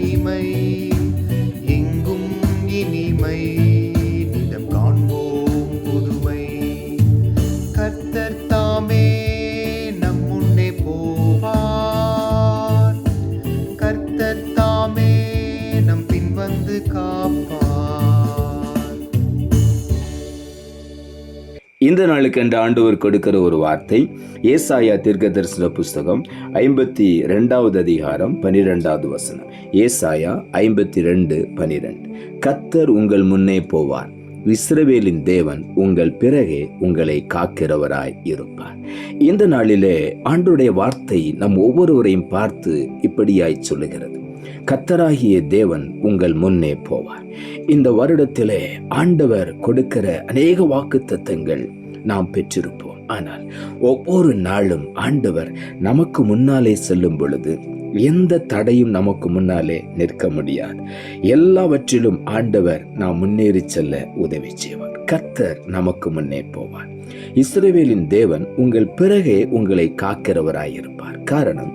இல்லையே இந்த நாளுக்கு என்று ஆண்டவர் கொடுக்கிற ஒரு வார்த்தை ஏசாயா தீர்க்க தரிசன புஸ்தகம் ஐம்பத்தி ரெண்டாவது அதிகாரம் பனிரெண்டாவது வசனம். ஏசாயா ஐம்பத்தி ரெண்டு பனிரெண்டு. கத்தர் உங்கள் முன்னே போவார். இஸ்ரவேலின் தேவன் உங்கள் பிறகே உங்களை காக்கிறவராய் இருப்பார். இந்த நாளிலே ஆண்டுடைய வார்த்தை நம் ஒவ்வொருவரையும் பார்த்து இப்படியாய் சொல்லுகிறது. கத்தராகிய தேவன் உங்கள் முன்னே போவார். இந்த வருடத்திலே ஆண்டவர் கொடுக்கிற அநேக வாக்கு நாம் பெற்றிருப்போம். ஆனால் ஒவ்வொரு நாளும் ஆண்டவர் நமக்கு முன்னாலே செல்லும் பொழுது எந்த தடையும் நமக்கு முன்னாலே நிற்க முடியாது. எல்லாவற்றிலும் ஆண்டவர் நாம் முன்னேறி செல்ல உதவி செய்வார். கர்த்தர் நமக்கு முன்னே போவார். இஸ்ரேவேலின் தேவன் உங்கள் பிறகே உங்களை காக்கிறவராயிருப்பார். காரணம்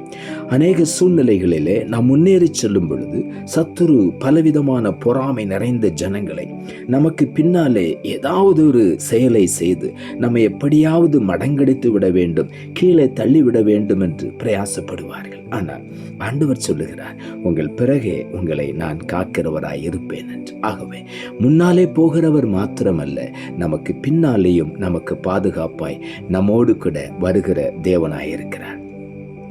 அநேக சூழ்நிலைகளிலே நாம் முன்னேறி செல்லும் பொழுது சத்துரு பலவிதமான பொறாமை நிறைந்த ஜனங்களை நமக்கு பின்னாலே ஏதாவது ஒரு செயலை செய்து நம்மை எப்படியாவது மடங்கடித்து விட வேண்டும் கீழே தள்ளிவிட வேண்டும் என்று பிரயாசப்படுவார்கள். ஆனால் ஆண்டவர் சொல்லுகிறார் உங்கள் பிறகே உங்களை நான் காக்கிறவராய் இருப்பேன் என்று. ஆகவே முன்னாலே போகிறவர் மாத்திரமல்ல நமக்கு பின்னாலேயும் நமக்கு பாதுகாப்பாய் நம்மோடு கூட வருகிற தேவனாய் இருக்கிறார்.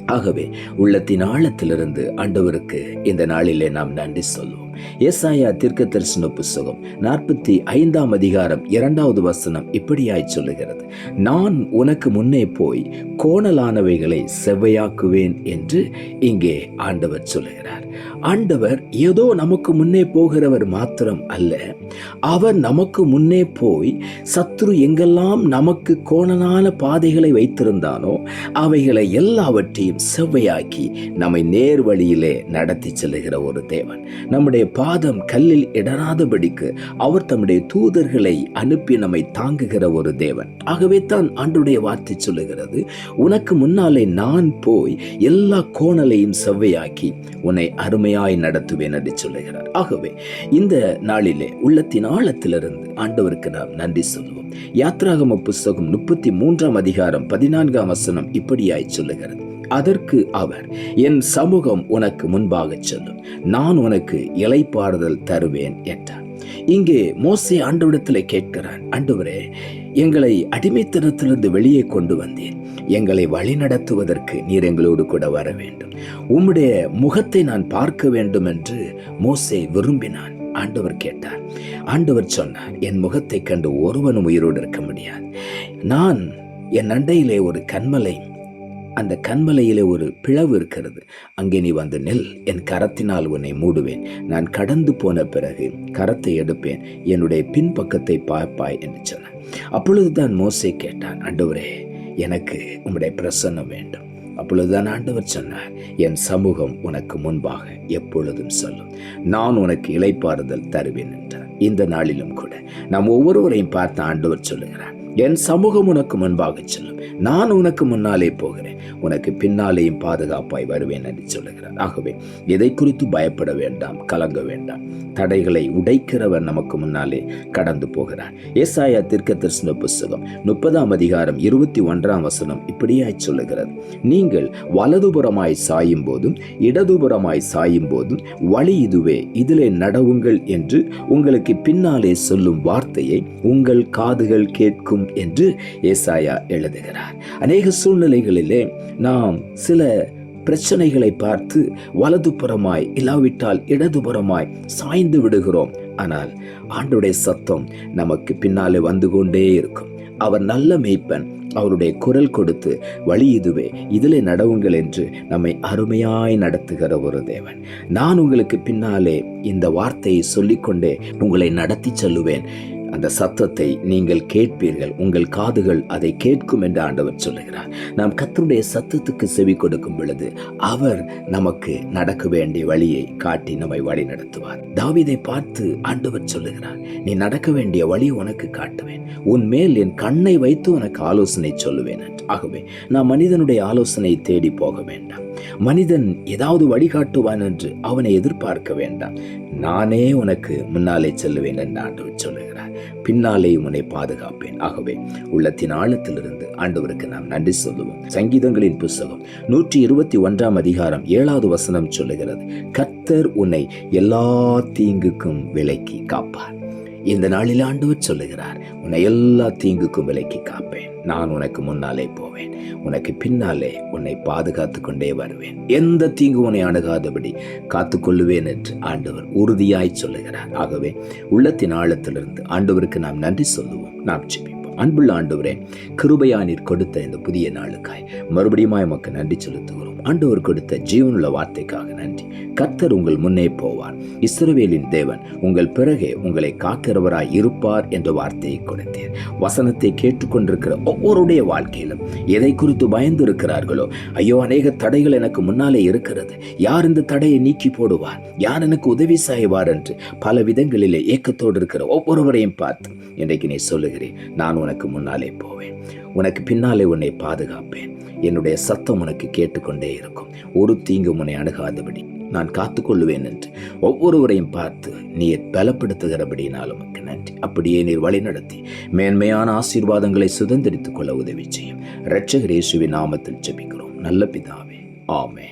ஆகவே உள்ளத்தின் ஆழத்திலிருந்து ஆண்டவருக்கு இந்த நாளிலே நாம் நன்றி சொல்லுவோம். ஏசாயா தீர்க்க தரிசன புஸ்தகம் நாற்பத்தி ஐந்தாம் அதிகாரம் இரண்டாவது வசனம் இப்படியாய் சொல்லுகிறது. நான் உனக்கு முன்னே போய் கோணலானவைகளை செவ்வையாக்குவேன் என்று இங்கே ஆண்டவர் சொல்லுகிறார். ஆண்டவர் ஏதோ நமக்கு முன்னே போகிறவர் மாத்திரம் அல்ல அவர் நமக்கு முன்னே போய் சத்ரு எங்கெல்லாம் நமக்கு கோணலான பாதைகளை வைத்திருந்தானோ அவைகளை எல்லாவற்றையும் செவ்வையாக்கி நம்மை நேர் வழியிலே நடத்தி செல்லுகிற ஒரு தேவன். நம்முடைய பாதம் கல்லில் இடராதபடிக்கு அவர் தம்முடைய தூதர்களை அனுப்பி நம்மை தாங்குகிற ஒரு தேவன். ஆகவே தான் ஆண்டுடைய வார்த்தை சொல்லுகிறது உனக்கு முன்னாலே நான் போய் எல்லா கோணலையும் செவ்வையாக்கி உன்னை அருமையாய் நடத்துவேன் என்று சொல்லுகிறார். ஆகவே இந்த நாளிலே உள்ளத்தின் ஆழத்திலிருந்து ஆண்டவருக்கு நாம் நன்றி சொல்லுவோம். யாத்ராகம புஸ்தகம் முப்பத்தி மூன்றாம் அதிகாரம் பதினான்காம் வசனம் இப்படியாய் சொல்லுகிறது. அதற்கு அவர் என் சமூகம் உனக்கு முன்பாக செல்லும். நான் உனக்கு இலைப்பாறுதல் தருவேன் என்றார். இங்கே மோசை ஆண்டவரிடத்தில் கேட்கிறான் ஆண்டவரே எங்களை அடிமைத்தனத்திலிருந்து வெளியே கொண்டு வந்தேன் எங்களை வழிநடத்துவதற்கு நீர் எங்களோடு கூட வர வேண்டும் உம்முடைய முகத்தை நான் பார்க்க வேண்டும் என்று மோசை விரும்பினான். ஆண்டவர் கேட்டார். ஆண்டவர் சொன்னார் என் முகத்தை கண்டு ஒருவனும் உயிரோடு இருக்க முடியாது. நான் என் அண்டையிலே ஒரு கண்மலை அந்த கண்மலையிலே ஒரு பிளவு இருக்கிறது. அங்கே நீ வந்து நெல் என் கரத்தினால் உன்னை மூடுவேன். நான் கடந்து போன பிறகு கரத்தை எடுப்பேன் என்னுடைய பின்பக்கத்தை பார்ப்பாய் என்று சொன்னான் அப்பொழுதுதான் மோசை கேட்டான் ஆண்டவரே எனக்கு உம்முடைய பிரசன்னம் வேண்டும். அப்பொழுதுதான் ஆண்டவர் சொன்னார் என் சமூகம் உனக்கு முன்பாக எப்பொழுதும் சொல்லும். நான் உனக்கு இளைப்பாறுதல் தருவேன் என்றார். இந்த நாளிலும் கூட நாம் ஒவ்வொருவரையும் பார்த்து ஆண்டவர் சொல்லுகிறார் என் சமூகம் உனக்கு முன்பாக செல்லும். நான் உனக்கு முன்னாலே போகிறேன். உனக்கு பின்னாலேயும் பாதுகாப்பாய் வருவேன் என்று சொல்லுகிறார். ஆகவே எதை குறித்து பயப்பட வேண்டாம் கலங்க வேண்டாம். தடைகளை உடைக்கிறவர் நமக்கு முன்னாலே கடந்து போகிறார். ஏசாயா தீர்க்க தரிசன புஸ்தகம் முப்பதாம் அதிகாரம் இருபத்தி ஒன்றாம் வசனம் இப்படியாய் சொல்லுகிறது. நீங்கள் வலதுபுறமாய் சாயும் போதும் இடதுபுறமாய் சாயும் போதும் வழி இதுவே இதிலே நடவுங்கள் என்று உங்களுக்கு பின்னாலே சொல்லும் வார்த்தையை உங்கள் காதுகள் கேட்கும் என்று ஏசாயா எழுதுகிறார். அநேக சூழ்நிலைகளிலே நாம் சில பிரச்சனைகளை பார்த்து வலதுபுறமாய் இல்லாவிட்டால் இடதுபுறமாய் சாய்ந்து விடுகிறோம். ஆனால் ஆண்டுடைய சத்தம் நமக்கு பின்னாலே வந்து கொண்டே இருக்கும். அவர் நல்ல மெய்ப்பன். அவருடைய குரல் கொடுத்து வழி இதுவே இதிலே நடவுங்கள் என்று நம்மை அருமையாய் நடத்துகிற ஒரு தேவன். நான் உங்களுக்கு பின்னாலே இந்த வார்த்தையை சொல்லிக்கொண்டே உங்களை நடத்தி செல்லுவேன். அந்த சத்தத்தை நீங்கள் கேட்பீர்கள். உங்கள் காதுகள் அதை கேட்கும் என்று ஆண்டவர் சொல்லுகிறார். நாம் கத்தருடைய சத்தத்துக்கு செவி கொடுக்கும் பொழுது அவர் நமக்கு நடக்க வேண்டிய வழியை காட்டி நம்மை வழி நடத்துவார் தாவிதை பார்த்து ஆண்டவர் சொல்லுகிறார் நீ நடக்க வேண்டிய வழி உனக்கு காட்டுவேன். உன் மேல் என் கண்ணை வைத்து உனக்கு ஆலோசனை சொல்லுவேன் ஆகவே நான் மனிதனுடைய ஆலோசனை தேடி போக வேண்டாம். மனிதன் ஏதாவது வழிகாட்டுவான் என்று அவனை எதிர்பார்க்க வேண்டாம். நானே உனக்கு முன்னாலே செல்லுவேன் என்று ஆண்டவர் சொல்லுகிறார். பின்னாலே உன்னை பாதுகாப்பேன். ஆகவே உள்ளத்தின் ஆழத்திலிருந்து ஆண்டவருக்கு நாம் நன்றி சொல்லுவோம். சங்கீதங்களின் புஸ்தகம் நூற்றி இருபத்தி ஒன்றாம் அதிகாரம் ஏழாவது வசனம் சொல்லுகிறது கர்த்தர் உன்னை எல்லா தீங்குக்கும் விலக்கி காப்பார். இந்த நாளில் ஆண்டவர் சொல்லுகிறார் உன்னை எல்லா தீங்குக்கும் விலக்கி காப்பேன். நான் உனக்கு முன்னாலே போவேன். உனக்கு பின்னாலே உன்னை பாதுகாத்து கொண்டே வருவேன். எந்த தீங்கு உன்னை அணுகாதபடி காத்துக்கொள்ளுவேன் என்று ஆண்டவர் உறுதியாய் சொல்லுகிறார். ஆகவே உள்ளத்தின் ஆழத்திலிருந்து ஆண்டவருக்கு நாம் நன்றி சொல்லுவோம். நாம் ஜெபிப்போம். அன்புள்ள ஆண்டவரே கிருபையா நீர் கொடுத்த இந்த புதிய நாளுக்காய். மறுபடியும் எமக்கு நன்றி செலுத்துகிறோம். ஆண்டவர் கொடுத்த ஜீவனுள்ள வார்த்தைக்காக நன்றி. கர்த்தர் உங்கள் முன்னே போவார். இஸ்ரவேலின் தேவன் உங்கள் பிறகே உங்களை காக்கிறவராய் இருப்பார் என்ற வார்த்தையை கொடுத்தீர். வசனத்தை கேட்டுக்கொண்டிருக்கிற ஒவ்வொருடைய வாழ்க்கையிலும் எதை குறித்து பயந்து இருக்கிறார்களோ ஐயோ அநேக தடைகள் எனக்கு முன்னாலே இருக்கிறது. யார் இந்த தடையை நீக்கி போடுவார்? யார் எனக்கு உதவி செய்வார் என்று பல விதங்களிலே ஏக்கத்தோடு இருக்கிற ஒவ்வொருவரையும் பார்த்து இன்றைக்கு நீ சொல்லுகிறேன் நான் உனக்கு முன்னாலே போவேன். உனக்கு பின்னாலே உன்னை பாதுகாப்பேன். என்னுடைய சத்தம் உனக்கு கேட்டுக்கொண்டே இருக்கும். ஒரு தீங்கு உன்னை அணுகாதபடி நான் காத்துக்கொள்ளுவேன் என்று ஒவ்வொருவரையும் பார்த்து நீர் பலப்படுத்துகிறபடினால் உமக்கு நன்றி. அப்படியே நீர் வழிநடத்தி மேன்மையான ஆசீர்வாதங்களை சுதந்திரித்துக் கொள்ள உதவி செய்யும். இரட்சகர் இயேசுவின் நாமத்தில் ஜெபிக்கிறோம். நல்ல பிதாவே. ஆமே